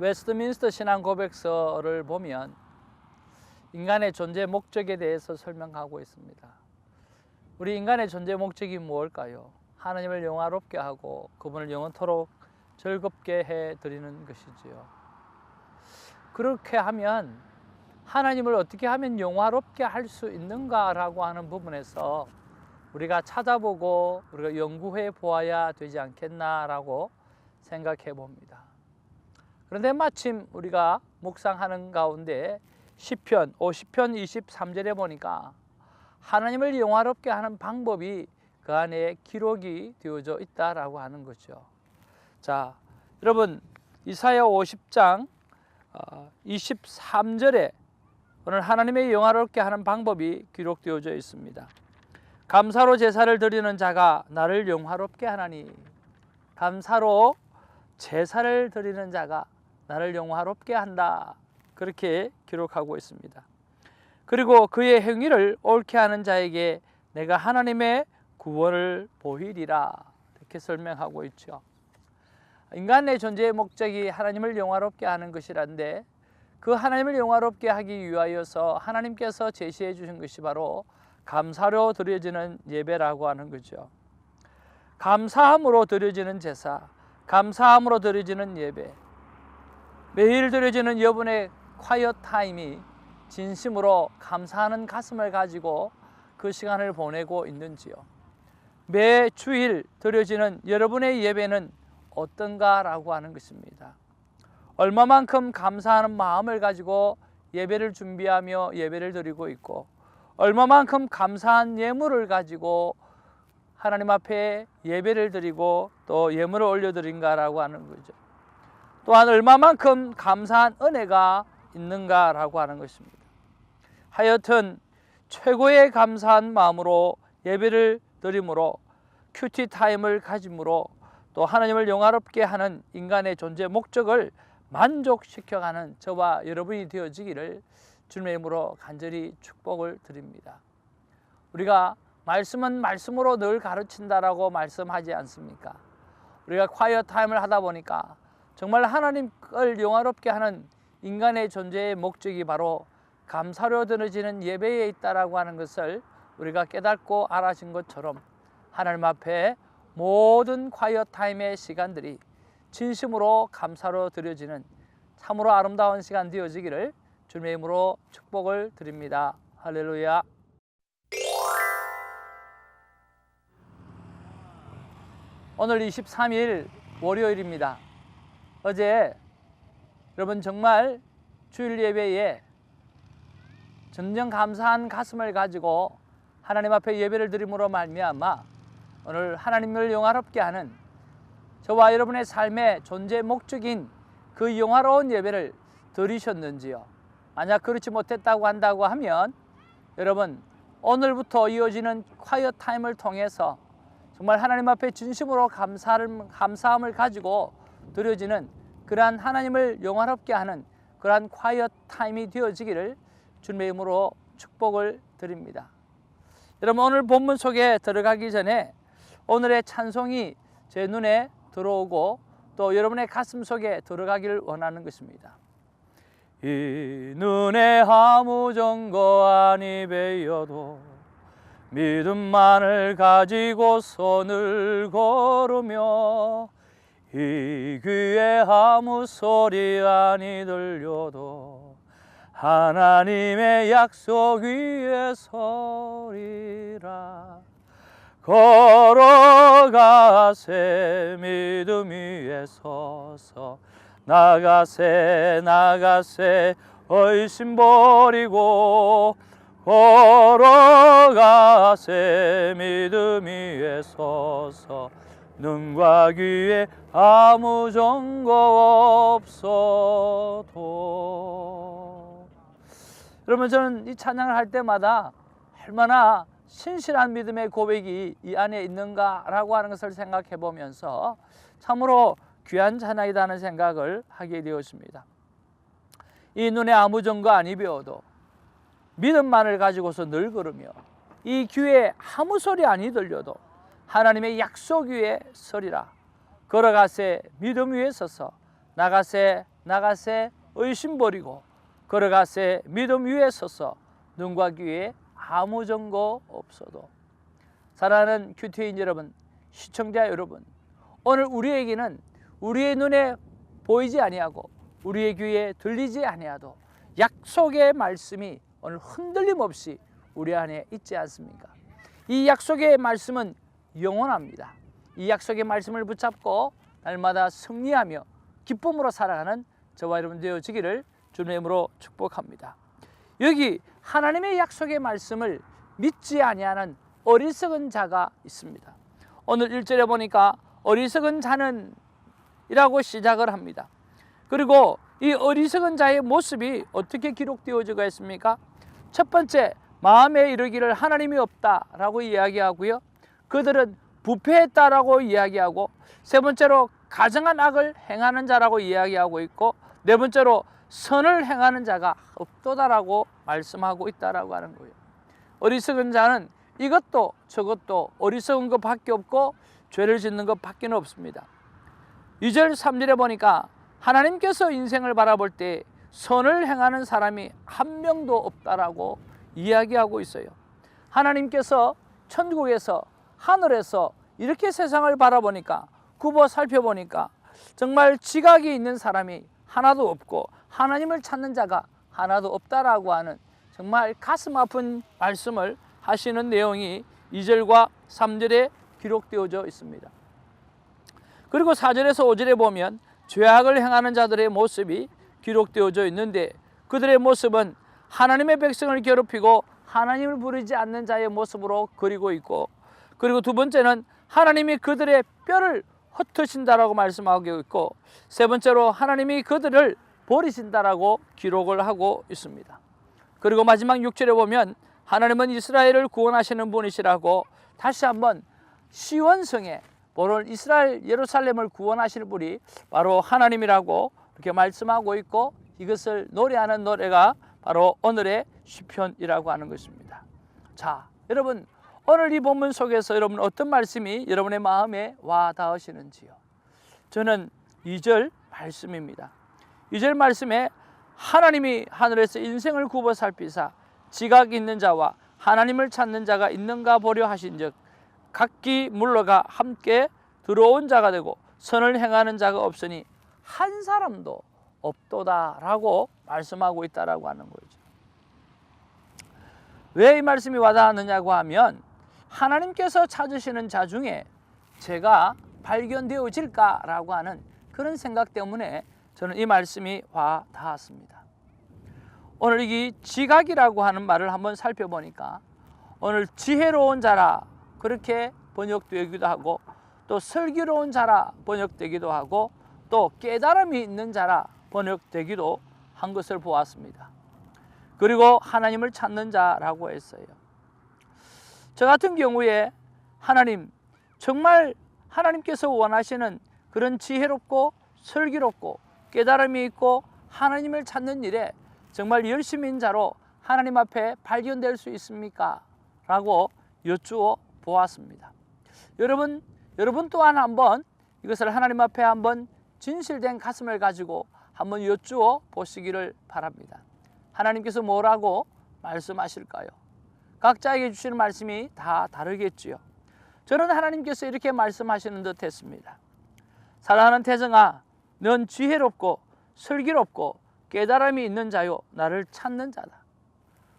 웨스트민스터 신앙 고백서를 보면 인간의 존재 목적에 대해서 설명하고 있습니다. 우리 인간의 존재 목적이 무엇일까요? 하나님을 영화롭게 하고 그분을 영원토록 즐겁게 해 드리는 것이지요. 그렇게 하면 하나님을 어떻게 하면 영화롭게 할 수 있는가라고 하는 부분에서 우리가 찾아보고 우리가 연구해 보아야 되지 않겠나라고 생각해 봅니다. 그런데 마침 우리가 묵상하는 가운데 시편 50편 23절에 보니까 하나님을 영화롭게 하는 방법이 그 안에 기록이 되어져 있다라고 하는 거죠. 자, 여러분 이사야 50장 23절에 오늘 하나님의 영화롭게 하는 방법이 기록되어져 있습니다. 감사로 제사를 드리는 자가 나를 영화롭게 하나니 감사로 제사를 드리는 자가 나를 영화롭게 한다. 그렇게 기록하고 있습니다. 그리고 그의 행위를 옳게 하는 자에게 내가 하나님의 구원을 보이리라. 이렇게 설명하고 있죠. 인간의 존재의 목적이 하나님을 영화롭게 하는 것이란데 그 하나님을 영화롭게 하기 위하여서 하나님께서 제시해 주신 것이 바로 감사로 드려지는 예배라고 하는 거죠. 감사함으로 드려지는 제사, 감사함으로 드려지는 예배, 매일 드려지는 여분의 콰이어 타임이 진심으로 감사하는 가슴을 가지고 그 시간을 보내고 있는지요. 매 주일 드려지는 여러분의 예배는 어떤가라고 하는 것입니다. 얼마만큼 감사하는 마음을 가지고 예배를 준비하며 예배를 드리고 있고 얼마만큼 감사한 예물을 가지고 하나님 앞에 예배를 드리고 또 예물을 올려드린가라고 하는 거죠. 또한 얼마만큼 감사한 은혜가 있는가라고 하는 것입니다. 하여튼 최고의 감사한 마음으로 예배를 드림으로 큐티 타임을 가짐으로 또 하나님을 영화롭게 하는 인간의 존재 목적을 만족시켜가는 저와 여러분이 되어지기를 주님의 이름으로 간절히 축복을 드립니다. 우리가 말씀은 말씀으로 늘 가르친다라고 말씀하지 않습니까? 우리가 콰이어 타임을 하다 보니까 정말 하나님을 영화롭게 하는 인간의 존재의 목적이 바로 감사로 드려지는 예배에 있다라고 하는 것을 우리가 깨닫고 알아진 것처럼 하나님 앞에 모든 콰이어 타임의 시간들이 진심으로 감사로 드려지는 참으로 아름다운 시간 되어지기를 주님의 이름으로 축복을 드립니다. 할렐루야. 오늘 23일 월요일입니다. 어제 여러분 정말 주일 예배에 전정 감사한 가슴을 가지고 하나님 앞에 예배를 드림으로 말미암아 오늘 하나님을 영화롭게 하는 저와 여러분의 삶의 존재 목적인 그 영화로운 예배를 드리셨는지요? 만약 그렇지 못했다고 한다고 하면 여러분 오늘부터 이어지는 콰이어 타임을 통해서 정말 하나님 앞에 진심으로 감사함을 가지고 드려지는 그러한 하나님을 영화롭게 하는 그러한 콰이어 타임이 되어지기를 주님의 이름으로 축복을 드립니다. 여러분 오늘 본문 속에 들어가기 전에 오늘의 찬송이 제 눈에 들어오고 또 여러분의 가슴 속에 들어가기를 원하는 것입니다. 이 눈에 아무 정거 아니 베어도 믿음만을 가지고 손을 걸으며 이 귀에 아무 소리 아니 들려도 하나님의 약속 위에 서리라. 걸어가세 믿음 위에 서서 나가세 나가세 의심 버리고 걸어가세 믿음 위에 서서 눈과 귀에 아무 정거 없어도 여러분 저는 이 찬양을 할 때마다 얼마나 신실한 믿음의 고백이 이 안에 있는가라고 하는 것을 생각해 보면서 참으로 귀한 찬양이라는 생각을 하게 되었습니다. 이 눈에 아무 정거 아니 배워도 믿음만을 가지고서 늘 걸으며 이 귀에 아무 소리 아니 들려도 하나님의 약속 위에 서리라 걸어가세 믿음 위에 서서 나가세 나가세 의심 버리고 걸어가세 믿음 위에 서서 눈과 귀에 아무 증거 없어도 사랑하는 큐티인 여러분 시청자 여러분 오늘 우리에게는 우리의 눈에 보이지 아니하고 우리의 귀에 들리지 아니하도 약속의 말씀이 오늘 흔들림 없이 우리 안에 있지 않습니까? 이 약속의 말씀은 영원합니다. 이 약속의 말씀을 붙잡고 날마다 승리하며 기쁨으로 살아가는 저와 여러분 되어지기를 주님의 이름으로 축복합니다. 여기 하나님의 약속의 말씀을 믿지 아니하는 어리석은 자가 있습니다. 오늘 1절에 보니까 어리석은 자는 이라고 시작을 합니다. 그리고 이 어리석은 자의 모습이 어떻게 기록되어지고 있습니까? 첫 번째, 마음에 이르기를 하나님이 없다라고 이야기하고요. 그들은 부패했다라고 이야기하고 세 번째로 가정한 악을 행하는 자라고 이야기하고 있고 네 번째로 선을 행하는 자가 없도다라고 말씀하고 있다라고 하는 거예요. 어리석은 자는 이것도 저것도 어리석은 것밖에 없고 죄를 짓는 것밖에 없습니다. 2절 3절에 보니까 하나님께서 인생을 바라볼 때 선을 행하는 사람이 한 명도 없다라고 이야기하고 있어요. 하나님께서 천국에서 하늘에서 이렇게 세상을 바라보니까 굽어 살펴보니까 정말 지각이 있는 사람이 하나도 없고 하나님을 찾는 자가 하나도 없다라고 하는 정말 가슴 아픈 말씀을 하시는 내용이 2절과 3절에 기록되어져 있습니다. 그리고 4절에서 5절에 보면 죄악을 행하는 자들의 모습이 기록되어져 있는데 그들의 모습은 하나님의 백성을 괴롭히고 하나님을 부르지 않는 자의 모습으로 그리고 있고 그리고 두 번째는 하나님이 그들의 뼈를 흩으신다라고 말씀하고 있고 세 번째로 하나님이 그들을 버리신다라고 기록을 하고 있습니다. 그리고 마지막 6절에 보면 하나님은 이스라엘을 구원하시는 분이시라고 다시 한번 시원성에 오늘 이스라엘 예루살렘을 구원하시는 분이 바로 하나님이라고 이렇게 말씀하고 있고 이것을 노래하는 노래가 바로 오늘의 시편이라고 하는 것입니다. 자, 여러분 오늘 이 본문 속에서 여러분 어떤 말씀이 여러분의 마음에 와 닿으시는지요? 저는 2절 말씀입니다. 2절 말씀에 하나님이 하늘에서 인생을 굽어 살피사 지각 있는 자와 하나님을 찾는 자가 있는가 보려 하신즉 각기 물러가 함께 들어온 자가 되고 선을 행하는 자가 없으니 한 사람도 없도다라고 말씀하고 있다라고 하는 거죠. 왜 이 말씀이 와닿았느냐고 하면 하나님께서 찾으시는 자 중에 제가 발견되어질까라고 하는 그런 생각 때문에 저는 이 말씀이 와 닿았습니다. 오늘 이 지각이라고 하는 말을 한번 살펴보니까 오늘 지혜로운 자라 그렇게 번역되기도 하고 또 슬기로운 자라 번역되기도 하고 또 깨달음이 있는 자라 번역되기도 한 것을 보았습니다. 그리고 하나님을 찾는 자라고 했어요. 저 같은 경우에 하나님 정말 하나님께서 원하시는 그런 지혜롭고 슬기롭고 깨달음이 있고 하나님을 찾는 일에 정말 열심인 자로 하나님 앞에 발견될 수 있습니까? 라고 여쭈어 보았습니다. 여러분, 여러분 또한 한번 이것을 하나님 앞에 한번 진실된 가슴을 가지고 한번 여쭈어 보시기를 바랍니다. 하나님께서 뭐라고 말씀하실까요? 각자에게 주시는 말씀이 다 다르겠지요. 저는 하나님께서 이렇게 말씀하시는 듯 했습니다. 사랑하는 태정아, 넌 지혜롭고 슬기롭고 깨달음이 있는 자요, 나를 찾는 자다.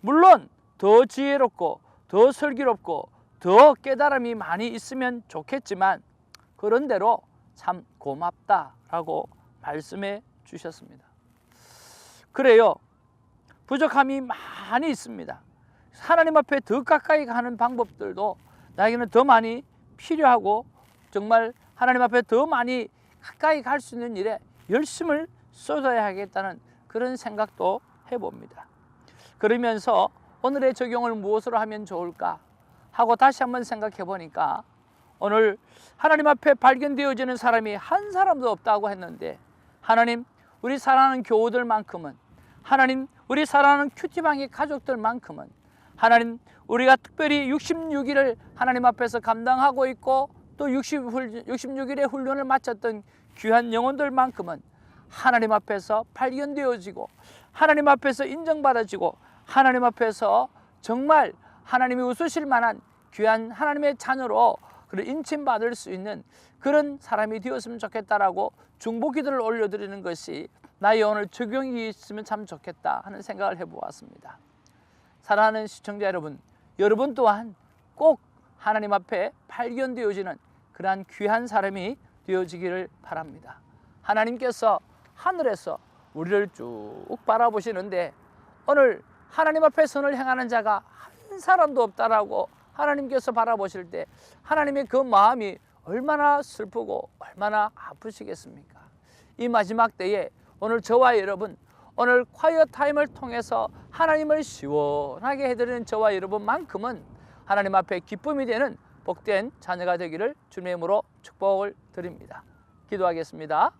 물론 더 지혜롭고 더 슬기롭고 더 깨달음이 많이 있으면 좋겠지만 그런대로 참 고맙다라고 말씀해 주셨습니다. 그래요. 부족함이 많이 있습니다. 하나님 앞에 더 가까이 가는 방법들도 나에게는 더 많이 필요하고 정말 하나님 앞에 더 많이 가까이 갈 수 있는 일에 열심을 쏟아야 하겠다는 그런 생각도 해봅니다. 그러면서 오늘의 적용을 무엇으로 하면 좋을까 하고 다시 한번 생각해 보니까 오늘 하나님 앞에 발견되어지는 사람이 한 사람도 없다고 했는데 하나님 우리 사랑하는 교우들만큼은 하나님 우리 사랑하는 큐티방의 가족들만큼은 하나님 우리가 특별히 66일을 하나님 앞에서 감당하고 있고 또 60, 66일의 훈련을 마쳤던 귀한 영혼들만큼은 하나님 앞에서 발견되어지고 하나님 앞에서 인정받아지고 하나님 앞에서 정말 하나님이 웃으실 만한 귀한 하나님의 자녀로 그를 인침받을 수 있는 그런 사람이 되었으면 좋겠다라고 중보 기도를 올려드리는 것이 나의 오늘 적용이 있으면 참 좋겠다 하는 생각을 해보았습니다. 사랑하는 시청자 여러분, 여러분 또한 꼭 하나님 앞에 발견되어지는 그러한 귀한 사람이 되어지기를 바랍니다. 하나님께서 하늘에서 우리를 쭉 바라보시는데 오늘 하나님 앞에 선을 행하는 자가 한 사람도 없다라고 하나님께서 바라보실 때 하나님의 그 마음이 얼마나 슬프고 얼마나 아프시겠습니까? 이 마지막 때에 오늘 저와 여러분 오늘 콰이어 타임을 통해서 하나님을 시원하게 해드리는 저와 여러분만큼은 하나님 앞에 기쁨이 되는 복된 자녀가 되기를 주님의 이름으로 축복을 드립니다. 기도하겠습니다.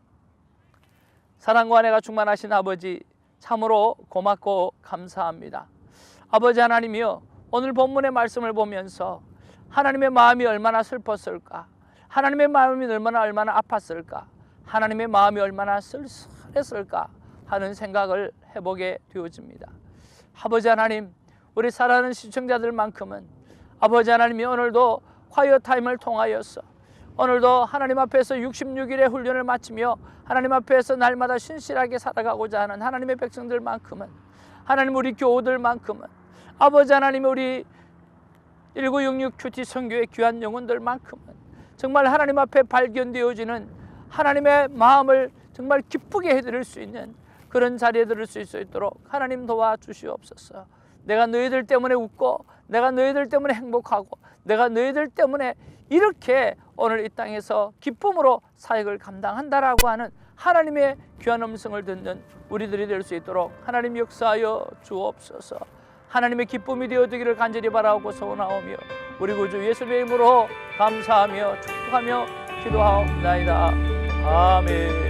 사랑과 은혜가 충만하신 아버지 참으로 고맙고 감사합니다. 아버지 하나님이여 오늘 본문의 말씀을 보면서 하나님의 마음이 얼마나 슬펐을까 하나님의 마음이 얼마나 얼마나 아팠을까 하나님의 마음이 얼마나 쓸쓸했을까 하는 생각을 해보게 되어집니다. 아버지 하나님 우리 사랑하는 시청자들만큼은 아버지 하나님이 오늘도 콰이어 타임을 통하여서 오늘도 하나님 앞에서 66일의 훈련을 마치며 하나님 앞에서 날마다 신실하게 살아가고자 하는 하나님의 백성들만큼은 하나님 우리 교우들만큼은 아버지 하나님 우리 1966 큐티 선교의 귀한 영혼들만큼은 정말 하나님 앞에 발견되어지는 하나님의 마음을 정말 기쁘게 해드릴 수 있는 그런 자리에 들을 수 있도록 하나님 도와주시옵소서. 내가 너희들 때문에 웃고 내가 너희들 때문에 행복하고 내가 너희들 때문에 이렇게 오늘 이 땅에서 기쁨으로 사역을 감당한다라고 하는 하나님의 귀한 음성을 듣는 우리들이 될 수 있도록 하나님 역사하여 주옵소서. 하나님의 기쁨이 되어지기를 간절히 바라고 소원하오며 우리 구주 예수의 이름으로 감사하며 축복하며 기도하옵나이다. 아멘.